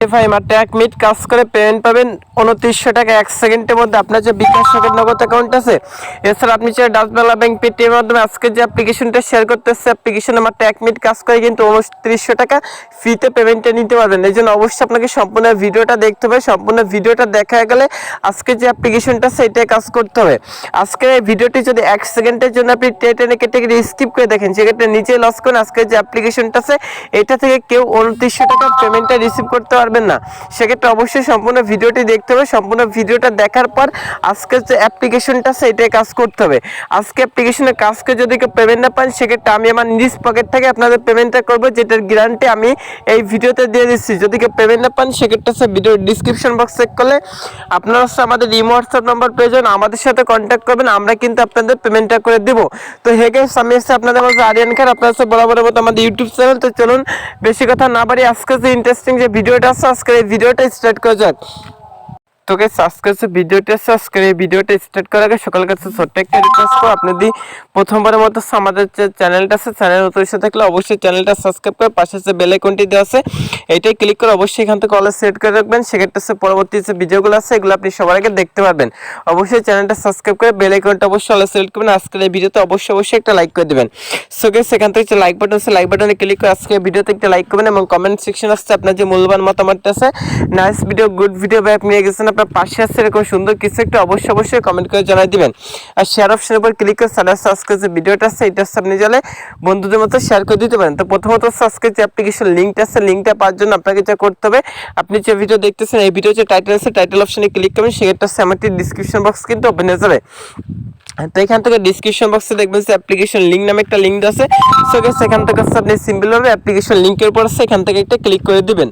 ভাই মাত্র এক মিনিট কাজ করে পেমেন্ট পাবেন উনত্রিশশো টাকা এক সেকেন্ডের মধ্যে। আপনার যে বিকাশ সকেট নগদ অ্যাকাউন্ট আছে, এছাড়া আপনি চাই ডাচবাংলা ব্যাংক পেটিএম মাধ্যমে আজকে যে অ্যাপ্লিকেশনটা শেয়ার করতেছে অ্যাপ্লিকেশনে মাত্র এক মিনিট কাজ করে কিন্তু উনত্রিশশো টাকা ফ্রিতে পেমেন্টটা নিতে পারবেন। এই জন্য অবশ্যই আপনাকে সম্পূর্ণ ভিডিওটা দেখতে হবে, সম্পূর্ণ ভিডিওটা দেখা গেলে আজকে যে অ্যাপ্লিকেশনটা সেটাই কাজ করতে হবে। আজকের এই ভিডিওটি যদি এক সেকেন্ডের জন্য আপনি টেনে কেটে কেটে স্কিপ করে দেখেন, সেক্ষেত্রে নিজে লস করেন। আজকে যে অ্যাপ্লিকেশনটা আছে, এটা থেকে কেউ উনত্রিশশো টাকা পেমেন্টটা রিসিভ করতে পারবেন না। সেক্ষেত্রে অবশ্যই সম্পূর্ণ ভিডিওটি দেখতে হবে। সম্পূর্ণ ভিডিওটা দেখার পর আজকের যে অ্যাপ্লিকেশনটা এটাই কাজ করতে হবে। আজকে অ্যাপ্লিকেশনের কাজকে যদি কেউ পেমেন্ট না পান, সেক্ষেত্রে আমি আমার নিজ পকেট থেকে আপনাদের পেমেন্টটা করব, যেটার গ্যারান্টি আমি এই ভিডিওতে দিয়ে দিচ্ছি। যদি কেউ পেমেন্ট না পান, সেক্ষেত্রে হচ্ছে ভিডিওর ডিসক্রিপশন বক্স চেক করলে আপনারা হচ্ছে আমাদের ইমো হোয়াটসঅ্যাপ নাম্বার প্রয়োজন আমাদের সাথে কন্ট্যাক্ট করবেন, আমরা কিন্তু আপনাদের পেমেন্টটা করে দেবো। তো হেগে আমি এসে আপনাদের মাঝে আরিয়ান খান, আপনার সাথে বরাবরের মতো আমাদের ইউটিউব চ্যানেল তো চলুন, বেশি কথা না বাড়ি আজকে যে ইন্টারেস্টিং যে ভিডিওটা এই ভিডিওটা স্টার্ট করা যাক। তোকে সাবস্ক্রাইব ভিডিওটা সাবস্ক্রাইব ভিডিওটা স্টার্ট করার আগে সকাল কাছে ছোট্ট একটা রিকোয়েস্ট করো। আপনি যদি প্রথমবারের মতো আমাদের যে চ্যানেলটা আছে চ্যানেল নতুন থাকলে অবশ্যই চ্যানেলটা সাবস্ক্রাইব করে পাশে যে বেল আইকনটি দেওয়া আছে এইটাই ক্লিক করে অবশ্যই এখান থেকে অল সেট করে রাখবেন। সেক্ষেত্রে হচ্ছে পরবর্তী যে ভিডিওগুলো আছে, এগুলো আপনি সবার আগে দেখতে পারবেন। অবশ্যই চ্যানেলটা সাবস্ক্রাইব করে বেল আইকনটা অবশ্যই অল সিলেক্ট করবেন। আজকের এই ভিডিওতে অবশ্যই অবশ্যই একটা লাইক করে দেবেন। সো গেস সেখান থেকে লাইক বাটন আছে লাইক বাটনে ক্লিক করে আজকে ভিডিওতে একটা লাইক করবেন এবং কমেন্ট সেকশন আসছে আপনার যে মূল্যবান মতামতটা আছে। নাইস ভিডিও গুড ভিডিও ভাই, আপনি গেছেন আপনার পাশে আসছে এরকম সুন্দর কিছু একটা, অবশ্যই অবশ্যই কমেন্ট করে জানাই দিবেন। আর শেয়ার অপশনের উপর ক্লিক করে সারা আজকে যে ভিডিওটা আছে, এটা আপনি জানলে বন্ধুদের মতো শেয়ার করে দিতে পারেন। তো প্রথমত আজকে যে অ্যাপ্লিকেশন লিঙ্কটা আছে লিঙ্কটা পাওয়ার জন্য আপনাকে যা করতে হবে, আপনি যে ভিডিও দেখতেছেন, এই ভিডিও যে টাইটেল আছে টাইটেল অপশনে ক্লিক করবেন সেক্ষেত্রে হচ্ছে আমার ডিসক্রিপশন বক্স কিন্তু ওপেন হয়ে যাবে। তো এখান থেকে ডিসক্রিপশন বক্সে দেখবেন যে অ্যাপ্লিকেশন লিঙ্ক নামে একটা লিঙ্ক আছে। সো গেস এখান থেকে আপনি সিম্পল ভাবে অ্যাপ্লিকেশন লিঙ্কের উপর এখান থেকে একটা ক্লিক করে দিবেন।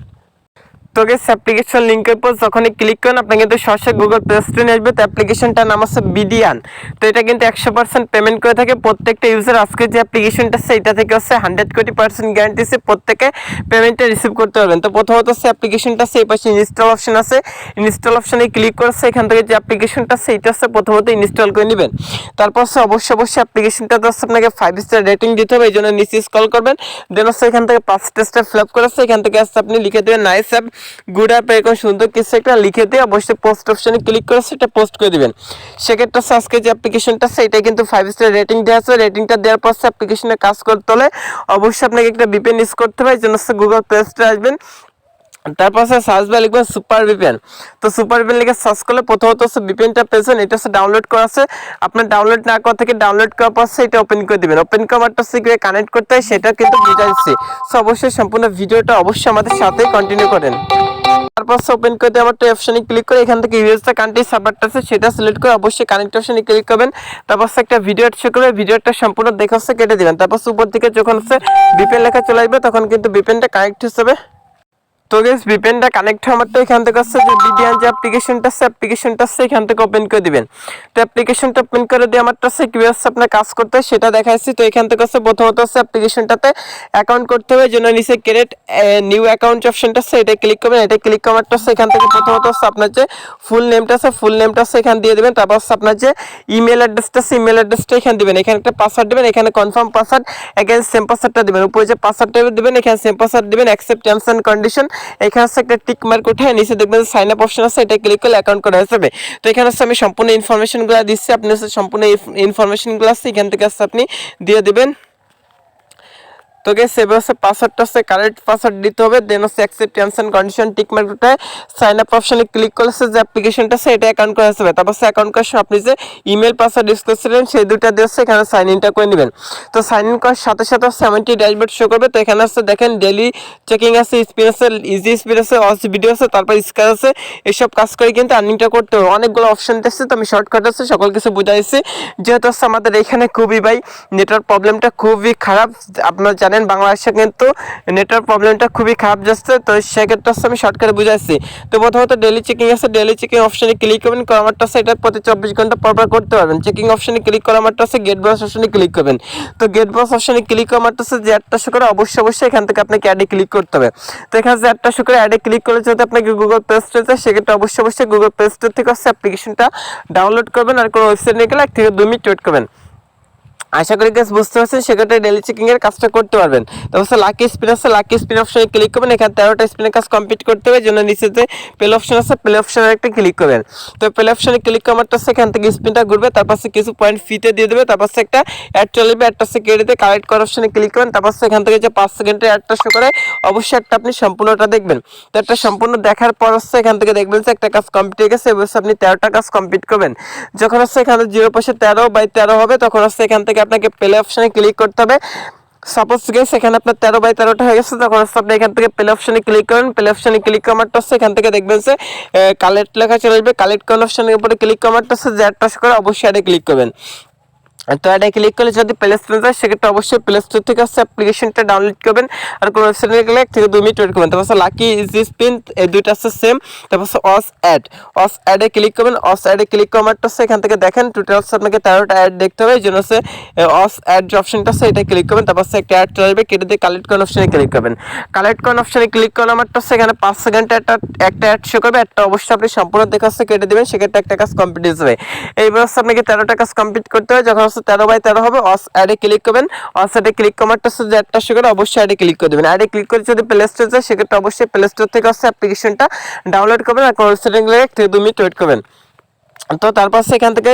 তো গেস অ্যাপ্লিকেশন লিঙ্কের উপর যখনই ক্লিক করেন, আপনি কিন্তু সরাসরি গুগল প্লে স্টোরে আসবে। তো অ্যাপ্লিকেশনটার নাম আছে বিডিয়ান তো এটা কিন্তু একশো পার্সেন্ট পেমেন্ট করে থাকে প্রত্যেকটা ইউজার আজকে যে অ্যাপ্লিকেশনটা আছে, এটা থেকে হচ্ছে হান্ড্রেড কোটি পার্সেন্ট গ্যারান্টি আছে প্রত্যেকে পেমেন্টটা রিসিভ করতে পারবেন। তো প্রথমত হচ্ছে অ্যাপ্লিকেশনটা এই পাশে ইনস্টল অপশন আছে। ইনস্টল অপশনে ক্লিক করছে এখান থেকে যে অ্যাপ্লিকেশনটা আছে, এটা হচ্ছে প্রথমত ইনস্টল করে নেবেন। তারপর হচ্ছে অবশ্যই অবশ্যই অ্যাপ্লিকেশনটাতে হচ্ছে আপনাকে ফাইভ স্টার রেটিং দিতে হবে, এই জন্য নিচে স্কল করবেন। দেন হচ্ছে এখান থেকে পাঁচ টেস্টটা ফিল আপ করেছে এখান থেকে আসছে আপনি লিখে দেবেন নাইস অ্যাপ গুড অ্যাপ এরকম সুন্দর কিছু একটা লিখে দিয়ে অবশ্যই পোস্ট অপশনে ক্লিক করে সেটা পোস্ট করে দিবেন। সেক্ষেত্রে আজকে যে অ্যাপ্লিকেশনটা এটা কিন্তু ফাইভ স্টার রেটিং দেওয়া আছে। রেটিংটা দেওয়ার পর অ্যাপ্লিকেশনে কাজ করতে হলে অবশ্যই আপনাকে একটা বিপেন ইউজ করতে হবে। হচ্ছে গুগল প্লে স্টোরে আসবেন। তারপর হচ্ছে সার্চ বাই লিখবেন সুপার ভিপিএন তো সুপার ভিপিএন লিখে সার্চ করলে প্রথমত হচ্ছে ভিপিএনটা পেয়েছেন, এটা হচ্ছে ডাউনলোড করা আছে। আপনার ডাউনলোড না করা থেকে ডাউনলোড করার পর এটা ওপেন করে দিবেন। ওপেন করারটা কীভাবে কানেক্ট করতে হয়, সেটা কিন্তু বুঝা সো অবশ্যই সম্পূর্ণ ভিডিওটা অবশ্যই আমাদের সাথেই কন্টিনিউ করেন। তারপর ওপেন করে দিয়ে আমার অপশনে ক্লিক করে এখান থেকে ইউএসটা কান্ট্রি সার্ভারটা আছে, সেটা সিলেক্ট করে অবশ্যই কানেক্ট অপশনে ক্লিক করবেন। তারপর একটা ভিডিও শো করবে ভিডিওটা সম্পূর্ণ দেখে হচ্ছে কেটে দিবেন। তারপর উপর দিকে যখন হচ্ছে বিপেন লেখা চলে আসবে, তখন কিন্তু বিপেনটা কানেক্ট হিসেবে তো গেস ভিপিএনটা কানেক্ট হওয়ার তো এখান থেকে হচ্ছে যে বিডিয়ান যে অ্যাপ্লিকেশনটা আছে অ্যাপ্লিকেশনটা আছে এখান থেকে ওপেন করে দিবেন। তো অ্যাপ্লিকেশনটা ওপেন করে দিয়ে আমারটা হচ্ছে কীভাবে হচ্ছে আপনার কাজ করতে সেটা দেখাইছি। তো এখান থেকে হচ্ছে প্রথমত হচ্ছে অ্যাপ্লিকেশনটাতে অ্যাকাউন্ট করতে হবে জন্য নিচে ক্রিয়েট নিউ অ্যাকাউন্ট অপশনটা আছে এটা ক্লিক করবেন। এটা ক্লিক করারটা হচ্ছে এখান থেকে প্রথমত হচ্ছে আপনার যে ফুল নেমটা আছে ফুল নেমটা আছে এখান দিয়ে দেবেন। তারপর হচ্ছে আপনার যে ইমেল অ্যাড্রেসটা আছে ইমেল অ্যাড্রেসটা এখানে দিবেন। এখানে একটা পাসওয়ার্ড দিবেন, এখানে কনফার্ম পাসওয়ার্ড এখানে সেম পাসওয়ার্ডটা দিবেন। উপরে যে পাসওয়ার্ডটা দিবেন, এখানে সেম পাসওয়ার্ড দিবেন অ্যাকসেপ্ট টার্মস অ্যান্ড কন্ডিশন এখানে হচ্ছে একটা টিক মার্ক উঠে নিচে দেখবেন সাইন আপ অপশন আছে, এটা ক্লিক করলে অ্যাকাউন্ট করা যাবে। তো এখানে হচ্ছে আমি সম্পূর্ণ ইনফরমেশনগুলো দিচ্ছি, আপনি হচ্ছে সম্পূর্ণ ইনফরমেশনগুলো আছে, এখান থেকে হচ্ছে আপনি দিয়ে দিবেন। তো গেস এবার হচ্ছে পাসওয়ার্ডটা হচ্ছে কারেক্ট পাসওয়ার্ড দিতে হবে দেন হচ্ছে accept terms and condition tick মার্কটা sign up অপশনে ক্লিক করলে হচ্ছে যে অ্যাপ্লিকেশনটা আছে এটা অ্যাকাউন্ট করা যাবে। তারপর হচ্ছে অ্যাকাউন্ট করার সময় আপনি যে ইমেল পাসওয়ার্ড ইউজ করছিলেন, সেই দুটা দিয়ে হচ্ছে এখানে সাইন ইনটা করে নেবেন। তো সাইন ইন করার সাথে সাথে সেভেন্টি ড্যাশবোর্ড শো করবে, তো এখানে হচ্ছে দেখেন ডেলি চেকিং আছে স্পিন আছে ইজি স্পিড আছে অস ভিডিও আছে, তারপর স্কার আছে, এসব কাজ করে কিন্তু আর্নিংটা করতে হবে। অনেকগুলো অপশন দিচ্ছে তো আমি শর্টকাট আছে, সকল কিছু বুঝাইছি। যেহেতু হচ্ছে আমাদের এখানে খুবই ভাই নেটওয়ার্ক প্রবলেমটা খুবই খারাপ, আপনারা জানেন বাংলাদেশে কিন্তু নেটওয়ার্ক প্রবলেমটা খুবই খারাপ যাচ্ছে। তো সেক্ষেত্রে হচ্ছে আমি শর্টকাটে বুঝাচ্ছি তো প্রথমত ডেলি চেকিং আছে। ডেলি চেকিং অপশনে ক্লিক করবেন। করামারটা আছে এটা প্রতি চব্বিশ ঘণ্টা পর পর করতে পারবেন। চেকিং অপশনে ক্লিক করামারটা আছে গেট বস অপশনে ক্লিক করবেন। তো গেট বস অপশনে ক্লিক করামারটা আছে যে অ্যাডটা শো করে অবশ্যই অবশ্যই এখান থেকে আপনাকে অ্যাডে ক্লিক করতে হবে। তো এখানে যে অ্যাডটা শো করে অ্যাডে ক্লিক করলে যদি আপনাকে গুগল প্লে স্টোরে যায় সেক্ষেত্রে অবশ্যই অবশ্যই গুগল প্লে স্টোর থেকে হচ্ছে অ্যাপ্লিকেশনটা ডাউনলোড করবেন। আর কোনো ওয়েবসাইট নিয়ে গেলে এক থেকে দু মিনিট ওয়েট করবেন। আশা করি গাছ বুঝতে পারছেন, সেক্ষেত্রে ডেলি চেকিং এর কাজটা করতে পারবেন। তারপর লাকি স্পিন আছে লাকি স্পিন অপশনে ক্লিক করবেন। এখানে তেরোটা স্পিনের কাজ কমপ্লিট করতে হবে জন্য নিচে যে প্লে অপশন আছে প্লে অপশনে একটা ক্লিক করবেন। তো প্লে অপশনে ক্লিক করার তো সেখান থেকে স্পিনটা ঘুরবে তারপর সে কিছু পয়েন্ট ফিতে দিয়ে দেবে তারপর সে একটা অ্যাড চলবে অ্যাডটা সে কেটে কালেক্ট করার অপশনে ক্লিক করবেন তারপর সেখান থেকে যে পাঁচ সেকেন্ডের অ্যাডটা শো করে, অবশ্যই একটা আপনি সম্পূর্ণটা দেখবেন। তো একটা সম্পূর্ণ দেখার পর হচ্ছে এখান থেকে দেখবেন যে একটা কাজ কমপ্লিট হয়ে গেছে, এবার আপনি তেরোটা কাজ কমপ্লিট করবেন। যখন হচ্ছে এখানে জিরো পয়সা তেরো বাই তেরো হবে, তখন হচ্ছে এখান থেকে আপনাকে প্লে অপশানে ক্লিক করতে হবে। সাপোজ গেস এখানে আপনার তেরো বাই তেরোটা হয়ে গেছে, তখন আপনি এখান থেকে প্লে অপশানে ক্লিক করেন। প্লে অপশানে ক্লিক করারটা হচ্ছে এখান থেকে দেখবেন যে কালেক্ট লেখা চলে আসবে। কালেক্ট কোন অপশনের উপরে ক্লিক করারটা হচ্ছে যে একটা করে অবশ্যই এটা ক্লিক করবেন। তো এটা ক্লিক করলে যদি প্লে স্টোরে যায়, সেক্ষেত্রে অবশ্যই প্লে স্টোর থেকে হচ্ছে অ্যাপ্লিকেশনটা ডাউনলোড করবেন। আর কোনো ওয়েবসাইটে গেলে এক থেকে দু মিনিট ওয়েট করবেন। তারপর লাকি ইজি স্পিন এই দুইটা আছে সেম তারপর হচ্ছে অস অ্যাড অস অ্যাডে ক্লিক করবেন। অস অ্যাডে ক্লিক করারটা হচ্ছে এখান থেকে দেখেন টোটাল হচ্ছে আপনাকে তেরোটা অ্যাড দেখতে হবে। এই জন্য হচ্ছে অস অ্যাড যে অপশনটা আছে এটা ক্লিক করবেন। তারপর হচ্ছে একটা অ্যাড চলে আসবে, কেটে দিয়ে কালেক্ট কোন অপশনে ক্লিক করবেন। কালেক্ট কোন অপশনে ক্লিক করলে আমারটা হচ্ছে এখানে পাঁচ সেকেন্ডে একটা একটা অ্যাড শো করবে। একটা অবশ্যই আপনি সম্পূর্ণ দেখা হচ্ছে কেটে দেবেন। সেক্ষেত্রে একটা কাজ কমপ্লিট হয়ে যাবে। এইবার হচ্ছে আপনাকে তেরোটা কাজ কমপ্লিট করতে হবে। যখন তেরো বাই তেরো হবে। অস অ্যাডে ক্লিক করবেন। অস অ্যাডে ক্লিক করার হচ্ছে যে একটা সেখানে অবশ্যই অ্যাডে ক্লিক করে দেবেন। অ্যাডে ক্লিক করে যদি প্লে স্টোর যায়, সেক্ষেত্রে অবশ্যই প্লে স্টোর থেকে হচ্ছে অ্যাপ্লিকেশনটা ডাউনলোড করবেন আর কোনো লাগে থেকে দু মিনিট ওয়েট করবেন। তো তারপর সেখান থেকে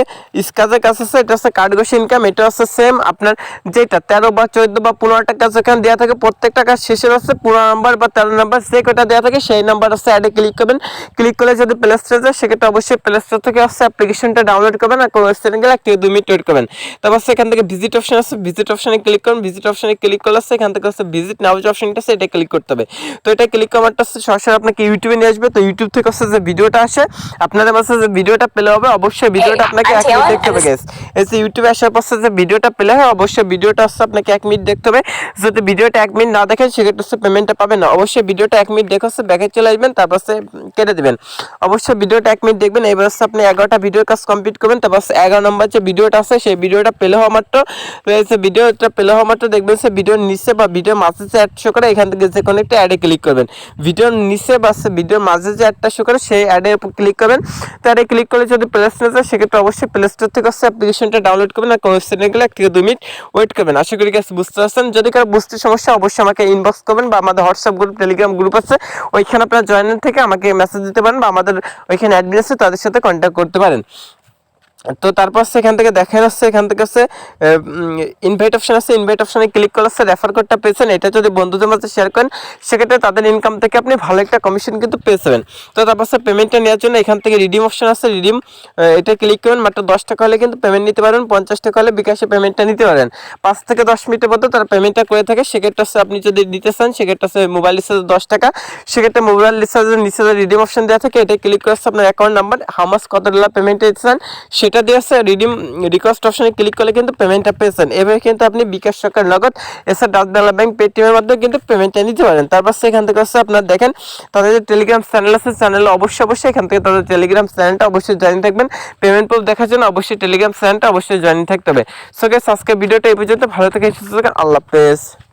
স্কাজের কাছে আছে, এটা হচ্ছে কার্ডগোস ইনকাম এটা হচ্ছে সেম আপনার যেটা তেরো বা চোদ্দ বা পনেরোটা কাজ যেখানে দেওয়া থাকে, প্রত্যেকটা কাজ শেষের হচ্ছে পনেরো নাম্বার বা তেরো নাম্বার যে কটা দেওয়া থাকে সেই নাম্বার হচ্ছে অ্যাডে ক্লিক করবেন। ক্লিক করলে যদি প্লে স্টোরে যায়, সেক্ষেত্রে অবশ্যই প্লে স্টোর থেকে হচ্ছে অ্যাপ্লিকেশনটা ডাউনলোড করবেন আর কোনো ওয়েবসাইটে গেলে এক থেকে দুই মিনিট ওয়েট করবেন। তারপর সেখান থেকে ভিজিট অপশন আছে ভিজিট অপশনে ক্লিক করুন। ভিজিট অপশনে ক্লিক করলে সেখান থেকে হচ্ছে ভিজিট নাও যে অপশনটা আছে, এটা ক্লিক করতে হবে। তো এটা ক্লিক করারটা হচ্ছে সরাসরি আপনাকে ইউটিউবে নিয়ে আসবে। তো ইউটিউব থেকে হচ্ছে যে ভিডিওটা আসে, আপনাদের কাছে যে ভিডিওটা পেলে হবে অবশ্যই ভিডিওটা আপনাকে এক মিনিট দেখতে হবে গাইস এই যে ইউটিউবে আসার পর যে ভিডিওটা পেলে হয় অবশ্যই ভিডিওটা হচ্ছে আপনাকে এক মিনিট দেখতে হবে। যদি ভিডিওটা এক মিনিট না দেখেন সেক্ষেত্রে হচ্ছে পেমেন্টটা পাবেন না। অবশ্যই ভিডিওটা এক মিনিট দেখে হচ্ছে ব্যাকে চলে আসবেন তারপর হচ্ছে কেটে দেবেন। অবশ্যই ভিডিওটা এক মিনিট দেখবেন এবার হচ্ছে আপনি এগারোটা ভিডিওর কাজ কমপ্লিট করবেন তারপর এগারো নম্বর যে ভিডিওটা আছে সেই ভিডিওটা পেলে হওয়া মাত্র যে ভিডিওটা পেলে হওয়া মাত্র দেখবেন সে ভিডিওর নিচে বা ভিডিওর মাঝে যে অ্যাড শো করে এখান থেকে যে কোনো একটা অ্যাডে ক্লিক করবেন। ভিডিওর নিচে বা ভিডিওর মাঝে যে অ্যাডটা শো করে সেই উপর ক্লিক করবেন। তো অ্যাডে ক্লিক করলে যদি প্লে স্টোরে যায় সেক্ষেত্রে অবশ্যই প্লে স্টোর থেকে হচ্ছে অ্যাপ্লিকেশনটা ডাউনলোড করবেন আর ওয়েবসাইটে গেলে এক থেকে দু মিনিট ওয়েট করবেন। আশা করি কাছে বুঝতে পারছেন। যদি কারও বুঝতে সমস্যা, অবশ্যই আমাকে ইনবক্স করবেন বা আমাদের হোয়াটসঅ্যাপ গ্রুপ টেলিগ্রাম গ্রুপ আছে। ওইখানে আপনারা জয়েন থেকে আমাকে মেসেজ দিতে পারেন বা আমাদের ওইখানে অ্যাডমিন আছে, তাদের সাথে কন্ট্যাক্ট করতে পারেন। তো তারপর সেখান থেকে দেখা যাচ্ছে, এখান থেকে হচ্ছে ইনভাইট অপশন আছে ইনভাইট অপশনে ক্লিক করলে রেফার কোডটা পেয়েছেন এটা যদি বন্ধুদের মাঝে শেয়ার করেন, সেক্ষেত্রে তাদের ইনকাম থেকে আপনি ভালো একটা কমিশন কিন্তু পেয়ে যাবেন। তো তারপর হচ্ছে পেমেন্টটা নেওয়ার জন্য এখান থেকে রিডিম অপশন আছে রিডিম এটা ক্লিক করবেন মাত্র দশ টাকা হলে কিন্তু পেমেন্ট নিতে পারেন, পঞ্চাশ টাকা হলে বিকাশে পেমেন্টটা নিতে পারেন। পাঁচ থেকে দশ মিনিটের মধ্যে তারা পেমেন্টটা করে থাকে, সেক্ষেত্রে হচ্ছে আপনি যদি নিতে চান, সেক্ষেত্রে হচ্ছে মোবাইল রিচার্জ দশ টাকা, সেক্ষেত্রে মোবাইল রিচার্জের নিচে রিডিম অপশন দেওয়া থাকে এটা ক্লিক করে আপনার অ্যাকাউন্ট নাম্বার হামাস কত ডলার পেমেন্ট দিতে চান সেটা দিয়ে হচ্ছে রিডিম রিকোয়েস্ট অপশনে ক্লিক করলে কিন্তু পেমেন্টটা পেয়েছেন এভাবে কিন্তু আপনি বিকাশ সরকার নগদ এছাড়া ডাচ বাংলা ব্যাংক পেটিএমের মাধ্যমে কিন্তু পেমেন্টটা নিতে পারেন। তারপর সেখান থেকে হচ্ছে আপনার দেখেন, তাদের যে টেলিগ্রাম চ্যানেল আছে চ্যানেলে অবশ্যই অবশ্যই এখান থেকে তাদের টেলিগ্রাম চ্যানেলটা অবশ্যই জয়েন থাকবেন। পেমেন্ট প্রুফ দেখার জন্য অবশ্যই টেলিগ্রাম চ্যানেলটা অবশ্যই জয়েন থাকতে হবে। সো গাইস আজকে ভিডিওটা এই পর্যন্ত। ভালো থেকে সুস্থ থাকেন। আল্লাহ হাফেজ।